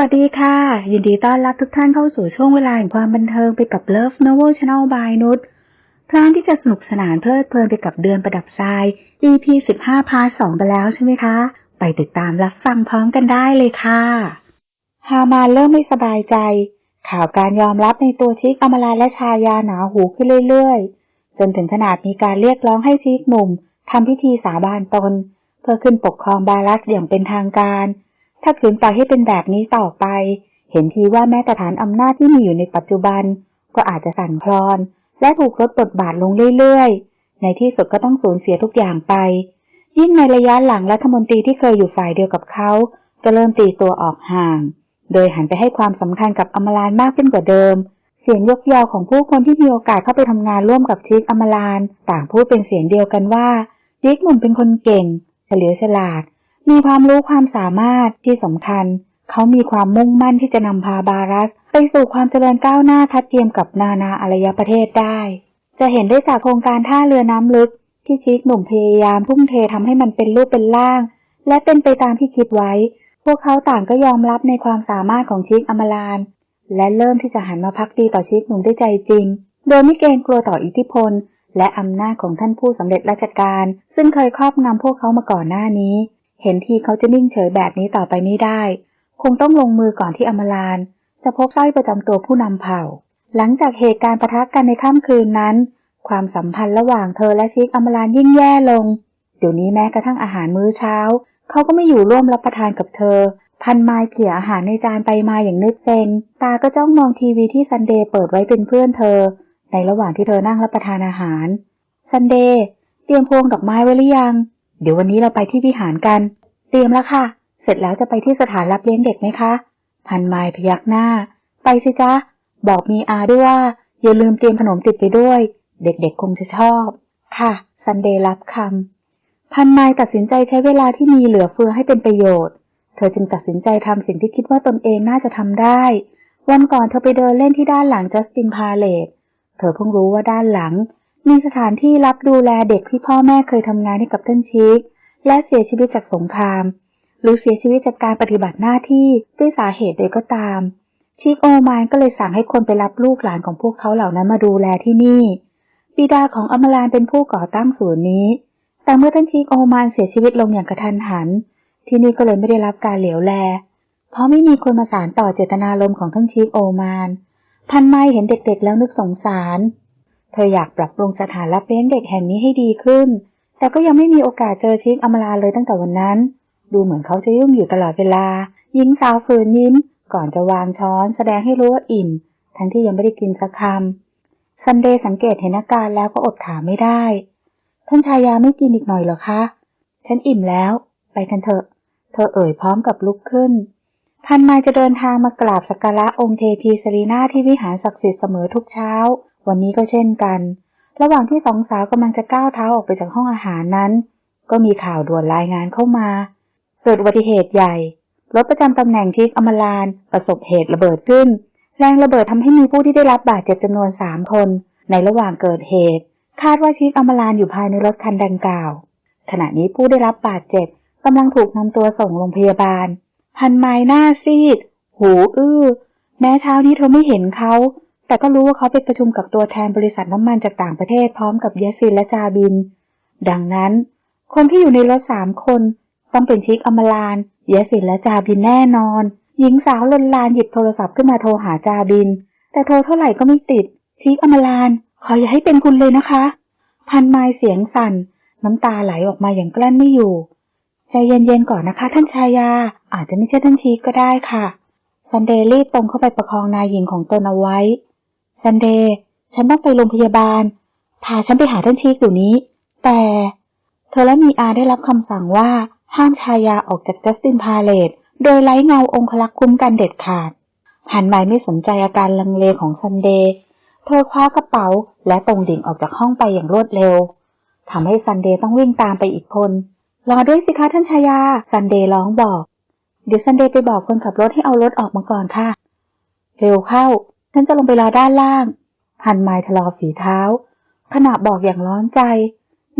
วัสดีค่ะ ยินดีต้อนรับทุกท่านเข้าสู่ช่วงเวลาแห่งความบันเทิงไปกับ Love Novel Channel by นุชพร้อมที่จะสนุกสนานเพลิดเพลินไปกับเดือนประดับทราย EP 15พาร์ท2ไปแล้วใช่ไหมคะ ไปติดตามรับฟังพร้อมกันได้เลยค่ะฮามานเริ่มไม่สบายใจ ข่าวการยอมรับในตัวชิคอมราและชายาหนาหูขึ้นเรื่อยๆ จนถึงขนาดมีการเรียกร้องให้ชิคหนุ่มทำพิธีสาบานตน เพื่อขึ้นปกครองบาลัสอย่างเป็นทางการ ถ้าขืนปล่อยให้เป็นแบบนี้ต่อไป เห็นทีว่าแม้แต่ฐานอำนาจที่มีอยู่ในปัจจุบัน ก็อาจจะสั่นคลอน และถูกลดบทบาทลงเรื่อยๆ ในที่สุดก็ต้องสูญเสียทุกอย่างไป ยิ่งในระยะหลังรัฐมนตรีที่เคยอยู่ฝ่ายเดียวกับเขาก็เริ่มตีตัวออกห่าง โดยหันไปให้ความสำคัญกับอมรานมากขึ้นกว่าเดิม เสียงยกยอของผู้คนที่มีโอกาสเข้าไปทำงานร่วมกับชิคอมราน ต่างพูดเป็นเสียงเดียวกันว่าชิคหนุ่มเป็นคนเก่ง เฉลียวฉลาด มีความรู้ความสามารถที่สำคัญ เขามีความมุ่งมั่นที่จะนำพาบารัส ไปสู่ความเจริญก้าวหน้าทัดเทียมกับนานาอารยประเทศได้ จะเห็นได้จากโครงการท่าเรือน้ำลึก ที่ชิคหนุ่มพยายามทุ่มเททำให้มันเป็นรูปเป็นร่าง และเป็นไปตามที่คิดไว้ พวกเขาต่างก็ยอมรับในความสามารถของชิคอมรานและเริ่มที่จะหันมาพักดีต่อชิคหนุ่มด้วยใจจริง โดยไม่เกรงกลัวต่ออิทธิพล และอำนาจของท่านผู้สำเร็จราชการ ซึ่งเคยครอบงำพวกเขามาก่อนหน้านี้ เห็นทีเขาจะนิ่งเฉยแบบนี้ต่อไปไม่ได้ คงต้องลงมือก่อนที่อมราน จะพบสร้อยประจำตัวผู้นำเผ่า หลังจากเหตุการณ์ประทะกันในค่ำคืนนั้น ความสัมพันธ์ระหว่างเธอและชิคอมรานยิ่งแย่ลง เดี๋ยวนี้แม้กระทั่งอาหารมื้อเช้า เขาก็ไม่อยู่ร่วมรับประทานกับเธอ พันไม้เขี่ยอาหารในจานไปมาอย่างนึกเซนตาก็จ้องมองทีวีที่ซันเดย์เปิดไว้เป็นเพื่อนเธอ ในระหว่างที่เธอนั่งรับประทานอาหารซันเดย์เตรียมพวงดอกไม้ไว้หรือยัง เดี๋ยววันนี้เราไปที่วิหารกัน เตรียมแล้วค่ะ เสร็จแล้วจะไปที่สถานรับเลี้ยงเด็กไหมคะ พันไม้พยักหน้า ไปสิจ๊ะ บอกมีอาด้วยว่า อย่าลืมเตรียมขนมติดไปด้วย เด็กๆคงจะชอบ ค่ะซันเดย์รับคำพันไม้ตัดสินใจใช้เวลาที่มีเหลือเฟือให้เป็นประโยชน์ เธอจึงตัดสินใจทำสิ่งที่คิดว่าตนเองน่าจะทำได้ วันก่อนเธอไปเดินเล่นที่ด้านหลังจัสตินพาเลตเธอเพิ่งรู้ว่าด้านหลัง มีสถานที่รับดูแลเด็กที่พ่อแม่เคยทำงานให้กับท่านชีคและเสียชีวิตจากสงคราม หรือเสียชีวิตจากการปฏิบัติหน้าที่ด้วยสาเหตุใดก็ตาม ชีคโอมานก็เลยสั่งให้คนไปรับลูกหลานของพวกเขาเหล่านั้นมาดูแลที่นี่บิดาของอมรานเป็นผู้ก่อตั้งศูนย์นี้ แต่เมื่อท่านชีคโอมานเสียชีวิตลงอย่างกระทันหัน ที่นี่ก็เลยไม่ได้รับการเหลียวแล เพราะไม่มีคนมาสานต่อเจตนารมณ์ของท่านชีคโอมานพันไม้เห็นเด็กๆแล้วนึกสงสาร เธออยากปรับปรุงสถานรับเลี้ยงเด็กแห่งนี้ให้ดีขึ้น แต่ก็ยังไม่มีโอกาสเจอชีคอมราเลยตั้งแต่วันนั้น ดูเหมือนเขาจะยุ่งอยู่ตลอดเวลายิ้มสาวฝืนยิ้ม ก่อนจะวางช้อนแสดงให้รู้ว่าอิ่ม ทั้งที่ยังไม่ได้กินสักคำซันเดย์สังเกตเห็นอาการแล้วก็อดถามไม่ได้ ท่านชายาไม่กินอีกหน่อยเหรอคะ ฉันอิ่มแล้ว ไปกันเถอะ เธอเอ่ยพร้อมกับลุกขึ้นพันไมจะเดินทางมากราบสักการะองค์เทพีสรีนาที่วิหารศักดิ์สิทธิ์เสมอทุกเช้า วันนี้ก็เช่นกัน ระหว่างที่สองสาวกำลังจะก้าวเท้าออกไปจากห้องอาหารนั้น ก็มีข่าวด่วนรายงานเข้ามา เกิดอุบัติเหตุใหญ่ รถประจำตำแหน่งชิคอมรานประสบเหตุระเบิดขึ้น แรงระเบิดทำให้มีผู้ที่ได้รับบาดเจ็บจำนวนสามคน ในระหว่างเกิดเหตุ คาดว่าชิคอมรานอยู่ภายในรถคันดังกล่าว ขณะนี้ผู้ได้รับบาดเจ็บกำลังถูกนำตัวส่งโรงพยาบาล พันไม้หน้าซีด หูอื้อ แม้เช้านี้เธอไม่เห็นเขา แต่ก็รู้ว่าเขาไปประชุมกับตัวแทนบริษัทน้ำมันจากต่างประเทศพร้อมกับเยสินและจาบิน ดังนั้น คนที่อยู่ในรถสามคนต้องเป็นชิคอมรานเยสินและจาบินแน่นอน หญิงสาวลนลานหยิบโทรศัพท์ขึ้นมาโทรหาจาบิน แต่โทรเท่าไหร่ก็ไม่ติด ชิคอมราน ขออย่าให้เป็นคุณเลยนะคะ พันไม้เสียงสั่น น้ำตาไหลออกมาอย่างกลั้นไม่อยู่ ใจเย็นๆก่อนนะคะ ท่านชายา อาจจะไม่ใช่ท่านชีก็ได้ค่ะซันเดย์รีบตรงเข้าไปประคองนายหญิงของตนเอาไว้ ซันเดย์ ฉันต้องไปโรงพยาบาล พาฉันไปหาท่านชีคอยู่นี้ แต่เธอและมีอาได้รับคำสั่งว่าห้ามชายาออกจากจัสตินพาเลตโดยไร้เงาองคลักษ์คุ้มกันเด็ดขาด หันไมไม่สนใจอาการลังเลของซันเดย์ เธอคว้ากระเป๋าและตรงดิ่งออกจากห้องไปอย่างรวดเร็วทำให้ซันเดย์ต้องวิ่งตามไปอีกคน รอด้วยสิคะท่านชายา ซันเดย์ร้องบอก เดี๋ยวซันเดย์ไปบอกคนขับรถให้เอารถออกมาก่อนค่ะ เร็วเข้า ฉันจะลงไปรอด้านล่าง พันไม้ทะลอฝีเท้า ขณะบอกอย่างร้อนใจ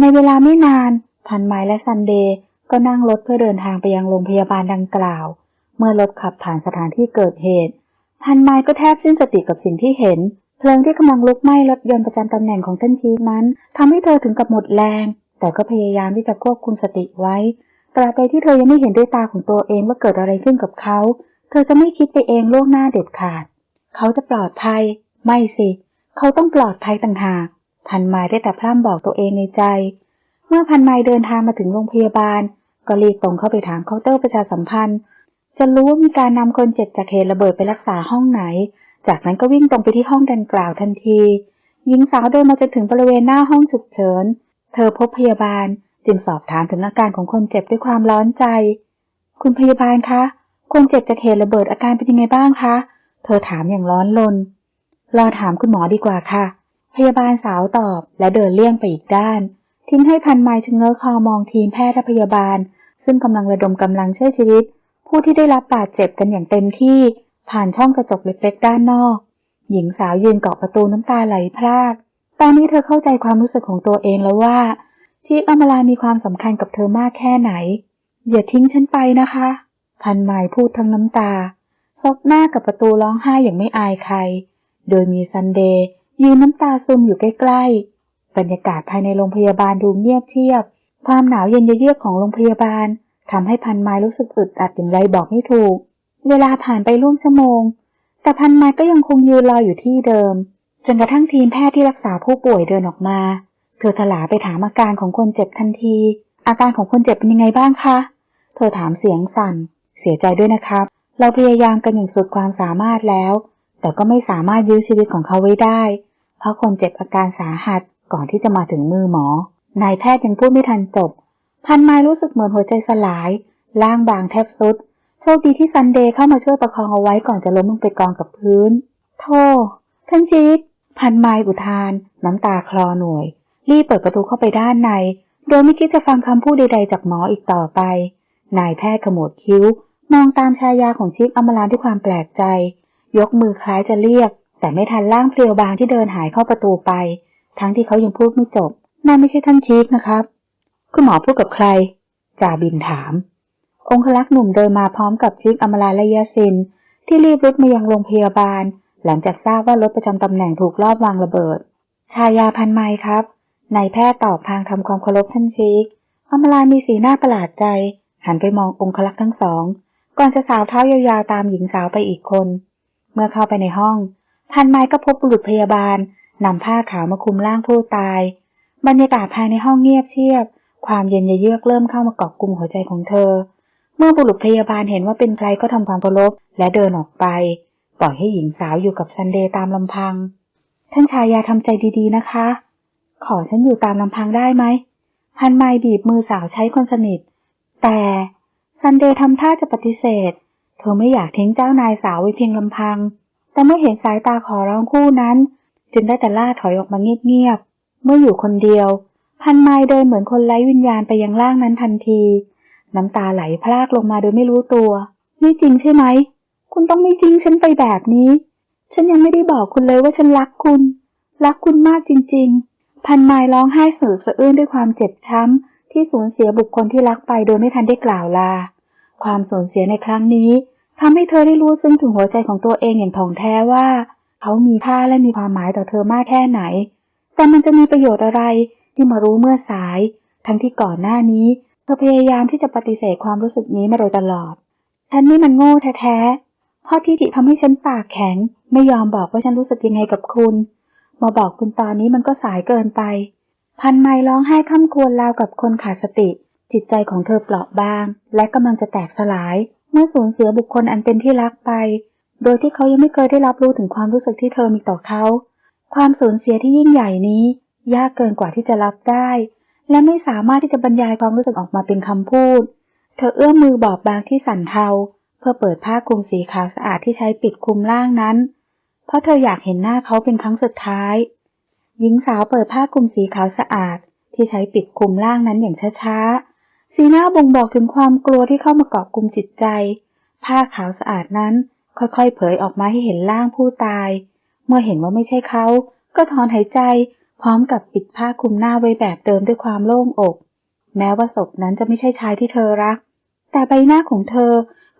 ในเวลาไม่นาน พันไม้และซันเดย์ก็นั่งรถเพื่อเดินทางไปยังโรงพยาบาลดังกล่าว เมื่อรถขับผ่านสถานที่เกิดเหตุ พันไมล์ก็แทบสิ้นสติกับสิ่งที่เห็น เพลิงที่กำลังลุกไหม้รถยนต์ประจำตำแหน่งของท่านชีนั้นทำให้เธอถึงกับหมดแรง แต่ก็พยายามที่จะควบคุมสติไว้ตราบใดที่เธอยังไม่เห็นด้วยตาของตัวเองว่าเกิดอะไรขึ้นกับเขา เธอจะไม่คิดไปเองล่วงหน้าเด็ดขาด เขาจะปลอดภัย ไม่สิ เขาต้องปลอดภัยต่างหาก พันไมได้แต่พร่ำบอกตัวเองในใจ เมื่อพันไมเดินทางมาถึงโรงพยาบาล ก็รีบตรงเข้าไปถามเคาน์เตอร์ประชาสัมพันธ์ จะรู้ว่ามีการนำคนเจ็บจากเหตุระเบิดไปรักษาห้องไหน จากนั้นก็วิ่งตรงไปที่ห้องดังกล่าวทันที หญิงสาวเดินมาจนถึงบริเวณหน้าห้องฉุกเฉิน เธอพบพยาบาลจึงสอบถามถึงอาการของคนเจ็บด้วยความร้อนใจ คุณพยาบาลคะ คนเจ็บจากเหตุระเบิดอาการเป็นยังไงบ้างคะ ธอถามอย่างร้อนรนรอถามคุณหมอดีกว่าค่ะ พยาบาลสาวตอบและเดินเลี่ยงไปอีกด้าน ทิ้งให้พันไมล์ชะเง้อคอมองทีมแพทย์และพยาบาล ซึ่งกำลังระดมกำลังช่วยชีวิต ผู้ที่ได้รับบาดเจ็บกันอย่างเต็มที่ ผ่านช่องกระจกเล็กๆด้านนอก หญิงสาวยืนเกาะประตูน้ำตาไหลพราก ตอนนี้เธอเข้าใจความรู้สึกของตัวเองแล้วว่าชีพอมรามีความสำคัญกับเธอมากแค่ไหน อย่าทิ้งฉันไปนะคะ พันไมล์พูดทั้งน้ำตา ซบหน้ากับประตูร้องไห้อย่างไม่อายใคร โดยมีซันเดย์ยืนน้ำตาซึมอยู่ใกล้ๆ บรรยากาศภายในโรงพยาบาลดูเงียบเชียบ ความหนาวเย็นเยือกของโรงพยาบาลทำให้พันไม้รู้สึกอึดอัดอย่างไรบอกไม่ถูก เวลาผ่านไปร่วมชั่วโมง แต่พันไม้ก็ยังคงยืนรออยู่ที่เดิม จนกระทั่งทีมแพทย์ที่รักษาผู้ป่วยเดินออกมา เธอถลาไปถามอาการของคนเจ็บทันที อาการของคนเจ็บเป็นยังไงบ้างคะ เธอถามเสียงสั่น เสียใจด้วยนะครับ เราพยายามกันอย่างสุดความสามารถแล้ว แต่ก็ไม่สามารถยื้อชีวิตของเขาไว้ได้ เพราะคนเจ็บอาการสาหัสก่อนที่จะมาถึงมือหมอ นายแพทย์ยังพูดไม่ทันจบ พันไม้รู้สึกเหมือนหัวใจสลาย ล่างบางแทบสุด โชคดีที่ซันเดย์เข้ามาช่วยประคองเอาไว้ก่อนจะล้มลงไปกองกับพื้น โธ่ท่านชีตพันไม้อุทาน น้ำตาคลอหน่วย รีบเปิดประตูเข้าไปด้านใน โดยไม่คิดจะฟังคำพูดใดๆจากหมออีกต่อไป นายแพทย์ขมวดคิ้ว มองตามชายาของชิคอมรานด้วยความแปลกใจ ยกมือคล้ายจะเรียก แต่ไม่ทันร่างเพลียวบางที่เดินหายเข้าประตูไป ทั้งที่เขายังพูดไม่จบนั่นไม่ใช่ท่านชีคนะครับ คุณหมอพูดกับใครจาบินถาม องคลักษ์หนุ่มเดินมาพร้อมกับชิคอมราและยาซิน ที่รีบรุดมายังโรงพยาบาล หลังจากทราบว่ารถประจำตำแหน่งถูกลอบวางระเบิด ชายาพันไมล์ครับนายแพทย์ตอบพางทำความเคารพท่านชีคอมรามีสีหน้าประหลาดใจ หันไปมององคลักษ์ทั้งสอง ก่อนจะสาวเท้ายาวๆตามหญิงสาวไปอีกคน เมื่อเข้าไปในห้องพันไม้ก็พบบุรุษพยาบาลนำผ้าขาวมาคลุมร่างผู้ตาย บรรยากาศภายในห้องเงียบเชียบ ความเย็นเยือกเริ่มเข้ามาเกาะกลุ่มหัวใจของเธอ เมื่อบุรุษพยาบาลเห็นว่าเป็นใครก็ทำความเคารพและเดินออกไป ปล่อยให้หญิงสาวอยู่กับซันเดย์ตามลำพัง ท่านชายาทำใจดีๆนะคะ ขอฉันอยู่ตามลำพังได้ไหมพันไมล์บีบมือสาวใช้คนสนิท แต่ ซันเดย์ทำท่าจะปฏิเสธ เธอไม่อยากทิ้งเจ้านายสาวไว้เพียงลำพัง แต่เมื่อเห็นสายตาขอร้องคู่นั้น จึงได้แต่ล่าถอยออกมาเงียบๆ เมื่ออยู่คนเดียว พันไมล์เดินเหมือนคนไร้วิญญาณไปยังร่างนั้นทันที น้ำตาไหลพรากลงมาโดยไม่รู้ตัวนี่จริงใช่ไหม คุณต้องไม่ทิ้งฉันไปแบบนี้ ฉันยังไม่ได้บอกคุณเลยว่าฉันรักคุณ รักคุณมากจริง ๆ พันไมล์ร้องไห้สะอึกสะอื้นด้วยความเจ็บช้ำ ที่สูญเสียบุคคลที่รักไปโดยไม่ทันได้กล่าวลา ความสูญเสียในครั้งนี้ทำให้เธอได้รู้ซึ้งถึงหัวใจของตัวเองอย่างถ่องแท้ว่า เขามีค่าและมีความหมายต่อเธอมากแค่ไหน แต่มันจะมีประโยชน์อะไรที่มารู้เมื่อสาย ทั้งที่ก่อนหน้านี้ เธอพยายามที่จะปฏิเสธความรู้สึกนี้มาโดยตลอด ฉันนี่มันโง่แท้ๆพราะที่ดิทำให้ฉันปากแข็ง ไม่ยอมบอกว่าฉันรู้สึกยังไงกับคุณ มาบอกคุณตอนนี้มันก็สายเกินไป พันไมล์ร้องไห้ค่ำควรราวกับคนขาดสติ จิตใจของเธอเปราะบาง และกำลังจะแตกสลาย เมื่อสูญเสียบุคคลอันเป็นที่รักไป โดยที่เขายังไม่เคยได้รับรู้ถึงความรู้สึกที่เธอมีต่อเขา ความสูญเสียที่ยิ่งใหญ่นี้ ยากเกินกว่าที่จะรับได้ และไม่สามารถที่จะบรรยายความรู้สึกออกมาเป็นคำพูด เธอเอื้อมมือบอบบางที่สั่นเทาเพื่อเปิดผ้าคลุมสีขาวสะอาดที่ใช้ปิดคลุมร่างนั้น เพราะเธออยากเห็นหน้าเขาเป็นครั้งสุดท้าย หญิงสาวเปิดผ้าคลุมสีขาวสะอาด ที่ใช้ปิดคลุมร่างนั้นอย่างช้าๆ สีหน้าบ่งบอกถึงความกลัวที่เข้ามาเกาะกลุ่มจิตใจ ผ้าขาวสะอาดนั้นค่อยๆ เผยออกมาให้เห็นร่างผู้ตาย เมื่อเห็นว่าไม่ใช่เขา ก็ถอนหายใจ พร้อมกับปิดผ้าคลุมหน้าไว้แบบเดิมด้วยความโล่งอก แม้ว่าศพนั้นจะไม่ใช่ชายที่เธอรัก แต่ใบหน้าของเธอ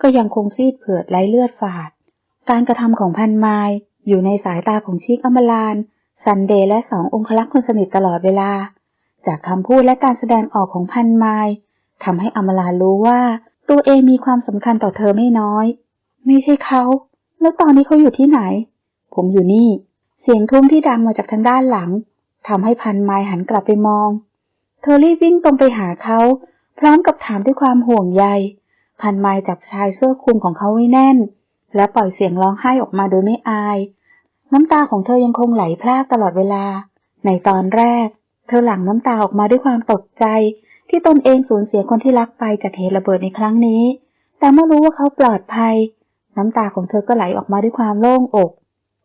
ก็ยังคงซีดเผือดไร้เลือดฝาด การกระทำของพันไมล์อยู่ในสายตาของชิคอมาลาน ซันเดย์และสององคลักษ์คนสนิทตลอดเวลา จากคำพูดและการแสดงออกของพันไมล์ทำให้อมลารู้ว่า ตัวเองมีความสำคัญต่อเธอไม่น้อย ไม่ใช่เขา แล้วตอนนี้เขาอยู่ที่ไหน ผมอยู่นี่ เสียงทุ้มที่ดังมาจากทางด้านหลังทำให้พันไมล์หันกลับไปมอง เธอรีบวิ่งตรงไปหาเขา พร้อมกับถามด้วยความห่วงใย พันไมล์จับชายเสื้อคลุมของเขาไว้แน่น และปล่อยเสียงร้องไห้ออกมาโดยไม่อาย น้ำตาของเธอยังคงไหลพรากตลอดเวลา ในตอนแรก เธอหลั่งน้ำตาออกมาด้วยความตกใจ ที่ตนเองสูญเสียคนที่รักไปจากเหตุระเบิดในครั้งนี้ แต่เมื่อรู้ว่าเขาปลอดภัย น้ำตาของเธอก็ไหลออกมาด้วยความโล่งอก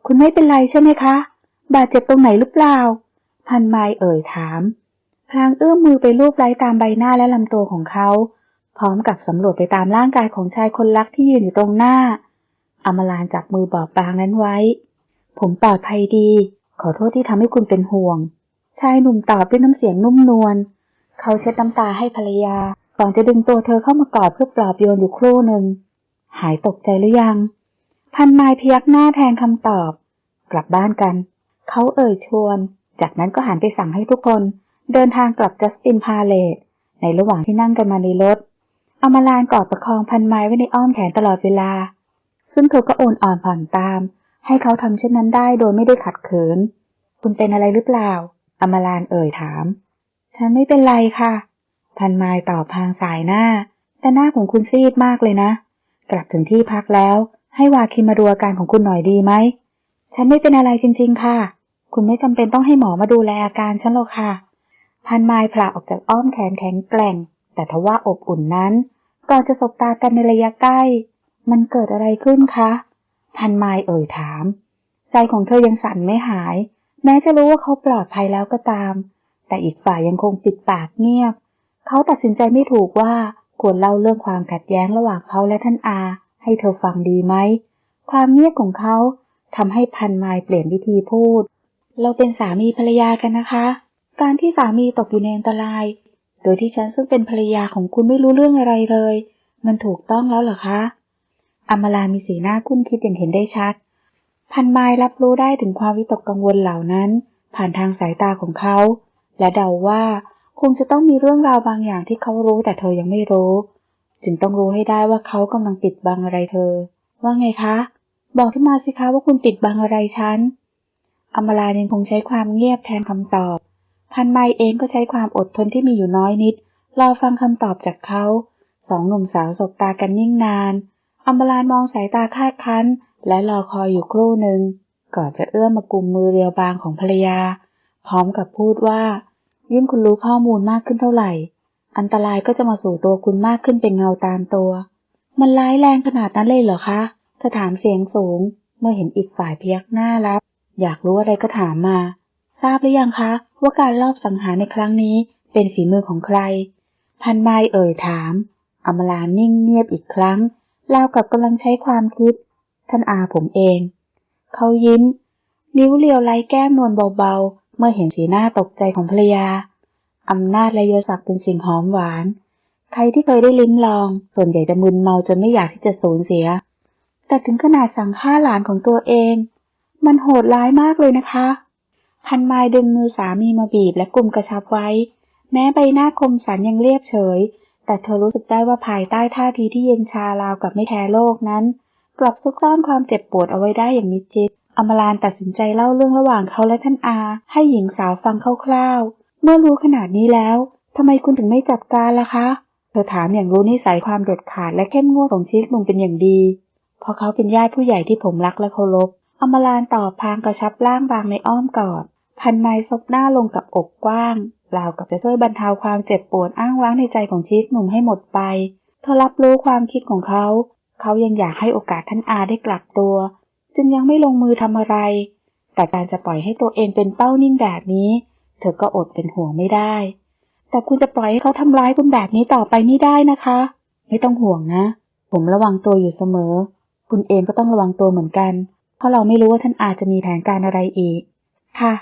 คุณไม่เป็นไรใช่ไหมคะ บาดเจ็บตรงไหนหรือเปล่า พันไมเอ่ยถาม พลางเอื้อมมือไปลูบไล้ตามใบหน้าและลำตัวของเขา พร้อมกับสำรวจไปตามร่างกายของชายคนรักที่ยืนอยู่ตรงหน้าอมลานจับมือบอบบางนั้นไว้ ผมปลอดภัยดี ขอโทษที่ทำให้คุณเป็นห่วง ชายหนุ่มตอบด้วยน้ำเสียงนุ่มนวล เขาเช็ดน้ำตาให้ภรรยา ก่อนจะดึงตัวเธอเข้ามากอดเพื่อปลอบโยนอยู่ครู่หนึ่ง หายตกใจหรือยัง พันไมล์พยักหน้าแทนคำตอบ กลับบ้านกัน เขาเอ่ยชวน จากนั้นก็หันไปสั่งให้ทุกคน เดินทางกลับจัสตินพาเลตในระหว่างที่นั่งกันมาในรถอมารานกอดประคองพันไม้ไว้ในอ้อมแขนตลอดเวลา ซึ่งเธอก็โอนอ่อนผ่อนตาม ให้เขาทำเช่นนั้นได้โดยไม่ได้ขัดเขิน คุณเป็นอะไรหรือเปล่า อมรานเอ่ยถาม ฉันไม่เป็นไรค่ะ พันไม้ตอบพางสายหน้า แต่หน้าของคุณซีดมากเลยนะ กลับถึงที่พักแล้ว ให้วาคิมมาดูอาการของคุณหน่อยดีไหม ฉันไม่เป็นอะไรจริง ๆ ค่ะ คุณไม่จำเป็นต้องให้หมอมาดูแลอาการฉันหรอกค่ะ พันไม้ผละออกจากอ้อมแขนแข็งแกร่ง แต่ทว่าอบอุ่นนั้น ก่อนจะสบตากันในระยะใกล้ มันเกิดอะไรขึ้นคะ พันไม้เอ่ยถาม ใจของเธอยังสั่นไม่หาย แม้จะรู้ว่าเขาปลอดภัยแล้วก็ตาม แต่อีกฝ่ายยังคงปิดปากเงียบ เขาตัดสินใจไม่ถูกว่าควรเล่าเรื่องความขัดแย้งระหว่างเขาและท่านอา ให้เธอฟังดีไหม ความเงียบของเขาทำให้พันไม้เปลี่ยนวิธีพูด เราเป็นสามีภรรยากันนะคะ การที่สามีตกอยู่ในอันตราย โดยที่ฉันซึ่งเป็นภรรยาของคุณไม่รู้เรื่องอะไรเลย มันถูกต้องแล้วเหรอคะ อมรามีสีหน้าคุ้นคิดอย่างเห็นได้ชัด พันไม้รับรู้ได้ถึงความวิตกกังวลเหล่านั้น ผ่านทางสายตาของเขา และเดาว่าคงจะต้องมีเรื่องราวบางอย่างที่เขารู้แต่เธอยังไม่รู้ จึงต้องรู้ให้ได้ว่าเขากำลังปิดบังอะไรเธอ ว่าไงคะ บอกขึ้นมาสิคะว่าคุณปิดบังอะไรฉันอมรายังคงใช้ความเงียบแทนคำตอบ พันไมเองก็ใช้ความอดทนที่มีอยู่น้อยนิด รอฟังคำตอบจากเขา สองหนุ่มสาวสบตากันนิ่งนาน อมราลานมองสายตาคาดคั้น และรอคอยอยู่ครู่หนึ่งก่อนจะเอื้อมมากุมมือเรียวบางของภรรยา พร้อมกับพูดว่า ยิ่งคุณรู้ข้อมูลมากขึ้นเท่าไหร่ อันตรายก็จะมาสู่ตัวคุณมากขึ้นเป็นเงาตามตัว มันร้ายแรงขนาดนั้นเลยเหรอคะเธอถามเสียงสูง เมื่อเห็นอีกฝ่ายพยักหน้ารับ อยากรู้อะไรก็ถามมา ทราบหรือยังคะว่าการลอบสังหารในครั้งนี้เป็นฝีมือของใคร พันไมเอ่ยถามอมลานิ่งเงียบอีกครั้ง แล้วกับกำลังใช้ความคิด ท่านอาผมเอง เขายิ้ม นิ้วเลียวไล้แก้มนวลเบาๆ เมื่อเห็นสีหน้าตกใจของภรรยาอำนาจและยศศักดิ์เป็นสิ่งหอมหวาน ใครที่เคยได้ลิ้มลอง ส่วนใหญ่จะมึนเมาจนไม่อยากที่จะสูญเสีย แต่ถึงขนาดสั่งฆ่าหลานของตัวเอง มันโหดร้ายมากเลยนะคะ พันไม้ดึงมือสามีมาบีบและกลุ่มกระชับไว้ แม้ใบหน้าคมสันยังเรียบเฉย แต่เธอรู้สึกได้ว่าภายใต้ท่าทีที่เย็นชาราวกับไม่แคร์โลกนั้น กลับซุกซ่อนความเจ็บปวดเอาไว้ได้อย่างมิดชิดอมรานตัดสินใจเล่าเรื่องระหว่างเขาและท่านอา ให้หญิงสาวฟังคร่าวๆ เมื่อรู้ขนาดนี้แล้วทำไมคุณถึงไม่จัดการล่ะคะ เธอถามอย่างรู้นิสัยความเด็ดขาดและเข้มงวดของชิคลุงเป็นอย่างดี เพราะเขาเป็นญาติผู้ใหญ่ที่ผมรักและเคารพ อมรานตอบพางกระชับร่างบางในอ้อมกอด พันไม้ซบหน้าลงกับอกกว้าง ราวกับจะช่วยบรรเทาความเจ็บปวดอ้างว้างในใจของชีคหนุ่มให้หมดไป เธอรับรู้ความคิดของเขา เขายังอยากให้โอกาสท่านอาได้กลับตัว จึงยังไม่ลงมือทำอะไร แต่การจะปล่อยให้ตัวเองเป็นเป้านิ่งแบบนี้ เธอก็อดเป็นห่วงไม่ได้ แต่คุณจะปล่อยให้เขาทำร้ายคุณแบบนี้ต่อไปไม่ได้นะคะ ไม่ต้องห่วงนะ ผมระวังตัวอยู่เสมอ คุณเองก็ต้องระวังตัวเหมือนกัน เพราะเราไม่รู้ว่าท่านอาจจะมีแผนการอะไรอีก ค่ะ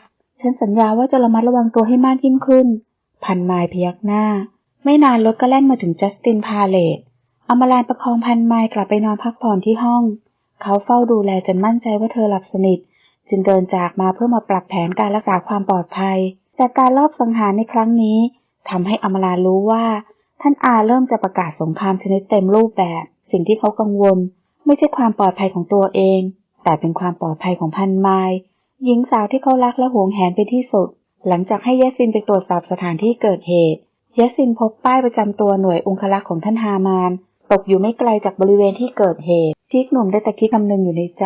ฉันสัญญาว่าจะระมัดระวังตัวให้มากยิ่งขึ้น พันไมล์พยักหน้า ไม่นานรถก็แล่นมาถึงจัสตินพาเลตอมรานประคองพันไมล์กลับไปนอนพักผ่อนที่ห้อง เขาเฝ้าดูแลจนมั่นใจว่าเธอหลับสนิท จึงเดินจากมาเพื่อมาปรับแผนการรักษาความปลอดภัย แต่การลอบสังหารในครั้งนี้ทำให้อมรารู้ว่า ท่านอาเริ่มจะประกาศสงครามชนิดเต็มรูปแบบ สิ่งที่เขากังวล ไม่ใช่ความปลอดภัยของตัวเอง แต่เป็นความปลอดภัยของพันไมล์ หญิงสาวที่เขารักและหวงแหนเป็นที่สุด หลังจากให้เยสซินไปตรวจสอบสถานที่เกิดเหตุเยสซินพบป้ายประจำตัวหน่วยองครักษ์ของท่านฮามาน ตกอยู่ไม่ไกลจากบริเวณที่เกิดเหตุชีกหนุ่มได้แต่คิดคำนึงอยู่ในใจ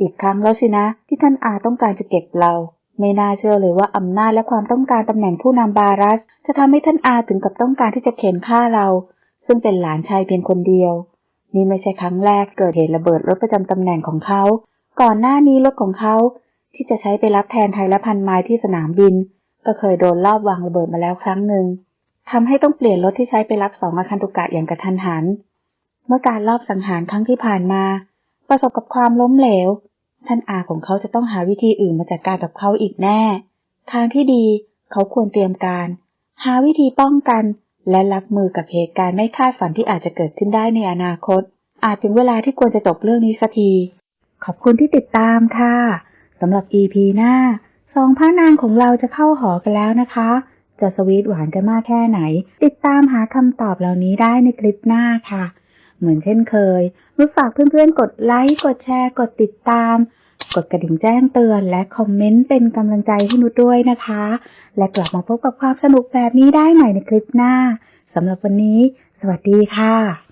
อีกครั้งแล้วสินะ ที่ท่านอาต้องการจะเก็บเรา ไม่น่าเชื่อเลยว่าอำนาจและความต้องการตำแหน่งผู้นำบารัส จะทำให้ท่านอาถึงกับต้องการที่จะเข็นฆ่าเรา ซึ่งเป็นหลานชายเพียงคนเดียว นี่ไม่ใช่ครั้งแรกเกิดเหตุระเบิดรถประจำตำแหน่งของเขา ก่อนหน้านี้รถของเขา ที่จะใช้ไปรับแทนไทยและพันไม้ที่สนามบิน ก็เคยโดนลอบวางระเบิดมาแล้วครั้งหนึ่งทำให้ต้องเปลี่ยนรถที่ใช้ไปรับสองอาคันตุกะอย่างกระทันหัน เมื่อการลอบสังหารครั้งที่ผ่านมา ประสบกับความล้มเหลว ท่านอาของเขาจะต้องหาวิธีอื่นมาจัดการกับเขาอีกแน่ ทางที่ดีเขาควรเตรียมการ หาวิธีป้องกัน และรับมือกับเหตุการณ์ไม่คาดฝันที่อาจจะเกิดขึ้นได้ในอนาคต อาจถึงเวลาที่ควรจะจบเรื่องนี้สักที ขอบคุณที่ติดตามค่ะ สำหรับ EP หน้าสองพระนางของเราจะเข้าหอกันแล้วนะคะ จะสวีทหวานกันมากแค่ไหน ติดตามหาคำตอบเหล่านี้ได้ในคลิปหน้าค่ะ เหมือนเช่นเคยนุชฝากเพื่อนๆ กดไลค์ กดแชร์ กดติดตาม กดกระดิ่งแจ้งเตือน และคอมเมนต์เป็นกำลังใจให้นุชด้วยนะคะ และกลับมาพบกับความสนุกแบบนี้ได้ใหม่ในคลิปหน้าสำหรับวันนี้ สวัสดีค่ะ